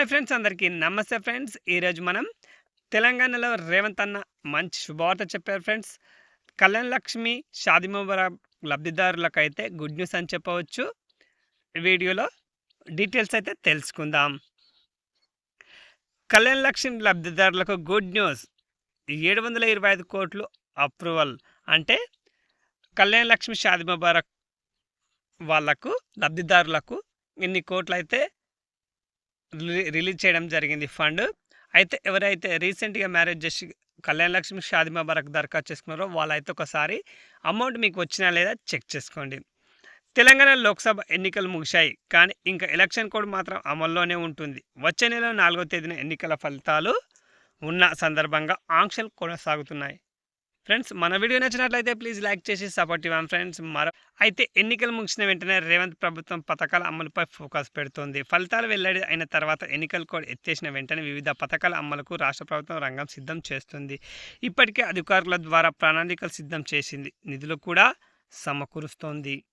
Hi friends అందరికీ నమస్తే friends. ఈరోజు మనం తెలంగాణలో రేవంత్ అన్న మంచి శుభవార్త చెప్పారు ఫ్రెండ్స్. కళ్యాణ్ లక్ష్మి షాది ముబారక్ లబ్ధిదారులకైతే గుడ్ న్యూస్ అని చెప్పవచ్చు. వీడియోలో డీటెయిల్స్ అయితే తెలుసుకుందాం. కళ్యాణ్ లక్ష్మి లబ్ధిదారులకు గుడ్ న్యూస్. ఏడు వందల ఇరవై ఐదు కోట్లు అప్రూవల్ అంటే కళ్యాణ్ లక్ష్మి షాది ముబారక్ వాళ్ళకు లబ్ధిదారులకు ఇన్ని కోట్లు అయితే రిలీజ్ చేయడం జరిగింది ఫండ్. అయితే ఎవరైతే రీసెంట్గా మ్యారేజ్ చేసి కళ్యాణ లక్ష్మి షాది ముబారక్ దరఖాస్తు చేసుకున్నారో వాళ్ళైతే ఒకసారి అమౌంట్ మీకు వచ్చినా లేదా చెక్ చేసుకోండి. తెలంగాణ లోక్సభ ఎన్నికలు ముగిశాయి. కానీ ఇంకా ఎలక్షన్ కోడ్ మాత్రం అమల్లోనే ఉంటుంది. వచ్చే నెల నాలుగో తేదీన ఎన్నికల ఫలితాలు ఉన్న సందర్భంగా ఆంక్షలు కొనసాగుతున్నాయి. ఫ్రెండ్స్ మన వీడియో నచ్చినట్లయితే ప్లీజ్ లైక్ చేసి సపోర్ట్ ఇవ్వం ఫ్రెండ్స్. మరో అయితే ఎన్నికలు ముగిసిన వెంటనే రేవంత్ ప్రభుత్వం పథకాల అమలుపై ఫోకస్ పెడుతోంది. ఫలితాలు వెల్లడి అయిన తర్వాత ఎన్నికల కోడ్ ఎత్తేసిన వెంటనే వివిధ పథకాల అమలుకు రాష్ట్ర ప్రభుత్వం రంగం సిద్ధం చేస్తుంది. ఇప్పటికే అధికారుల ద్వారా ప్రణాళికలు సిద్ధం చేసింది. నిధులు కూడా సమకూరుస్తోంది.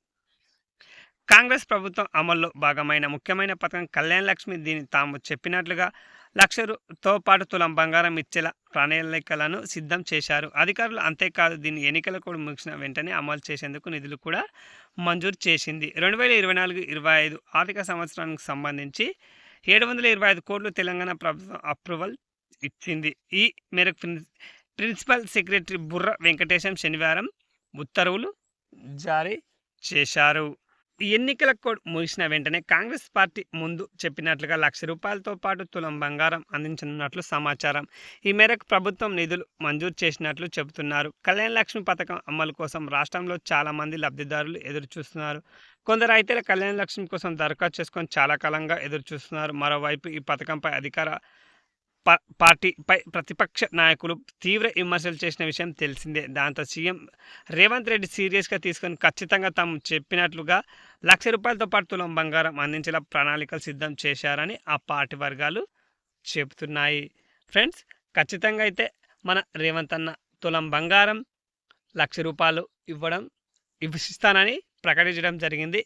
కాంగ్రెస్ ప్రభుత్వం అమల్లో భాగమైన ముఖ్యమైన పథకం కళ్యాణ్ లక్ష్మి. దీన్ని తాము చెప్పినట్లుగా లక్ష రుతో పాటు తులం బంగారం ఇచ్చేలా ప్రణాళికలను సిద్ధం చేశారు. అధికారులు అంతేకాదు దీన్ని ఎన్నికల కూడా ముగిసిన వెంటనే అమలు చేసేందుకు నిధులు కూడా మంజూరు చేసింది. రెండు వేల ఇరవై నాలుగు ఇరవై ఐదు ఆర్థిక సంవత్సరానికి సంబంధించి ఏడు వందల ఇరవై ఐదు కోట్లు తెలంగాణ ప్రభుత్వం అప్రూవల్ ఇచ్చింది. ఈ మేరకు ప్రిన్- ప్రిన్సిపల్ సెక్రటరీ బుర్ర వెంకటేశం శనివారం ఉత్తర్వులు జారీ చేశారు. ఎన్నికల కోడ్ ముగిసిన వెంటనే కాంగ్రెస్ పార్టీ ముందు చెప్పినట్లుగా లక్ష రూపాయలతో పాటు తులం బంగారం అందించనున్నట్లు సమాచారం. ఈ మేరకు ప్రభుత్వం నిధులు మంజూరు చేసినట్లు చెబుతున్నారు. కళ్యాణ లక్ష్మి పథకం అమలు కోసం రాష్ట్రంలో చాలామంది లబ్ధిదారులు ఎదురు చూస్తున్నారు కొందరు అయితే కళ్యాణ లక్ష్మి కోసం దరఖాస్తు చేసుకొని చాలా కాలంగా ఎదురు చూస్తున్నారు మరోవైపు ఈ పథకంపై అధికార పార్టీపై ప్రతిపక్ష నాయకులు తీవ్ర విమర్శలు చేసిన విషయం తెలిసిందే. దాంతో సీఎం రేవంత్ రెడ్డి సీరియస్గా తీసుకొని ఖచ్చితంగా తాము చెప్పినట్లుగా లక్ష రూపాయలతో పాటు తులం బంగారం అందించేలా ప్రణాళికలు సిద్ధం చేశారని ఆ పార్టీ వర్గాలు చెబుతున్నాయి. ఫ్రెండ్స్ ఖచ్చితంగా అయితే మన రేవంత్ అన్న తులం బంగారం లక్ష రూపాయలు ఇవ్వడం ఇస్తానని ప్రకటించడం జరిగింది.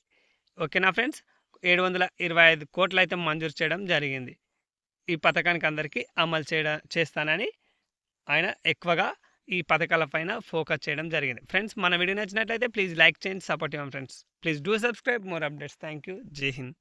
ఓకేనా ఫ్రెండ్స్? ఏడు వందల ఇరవై ఐదు కోట్లు అయితే మంజూరు చేయడం జరిగింది. ఈ పథకానికి అందరికీ అమలు చేయడం చేస్తానని ఆయన ఎక్కువగా ఈ పథకాలపైన ఫోకస్ చేయడం జరిగింది. ఫ్రెండ్స్ మన వీడియో నచ్చినట్లయితే ప్లీజ్ లైక్ చేయండి సపోర్ట్ ఇవ్వండి friends. Please do subscribe more updates. Thank you Jai Hind.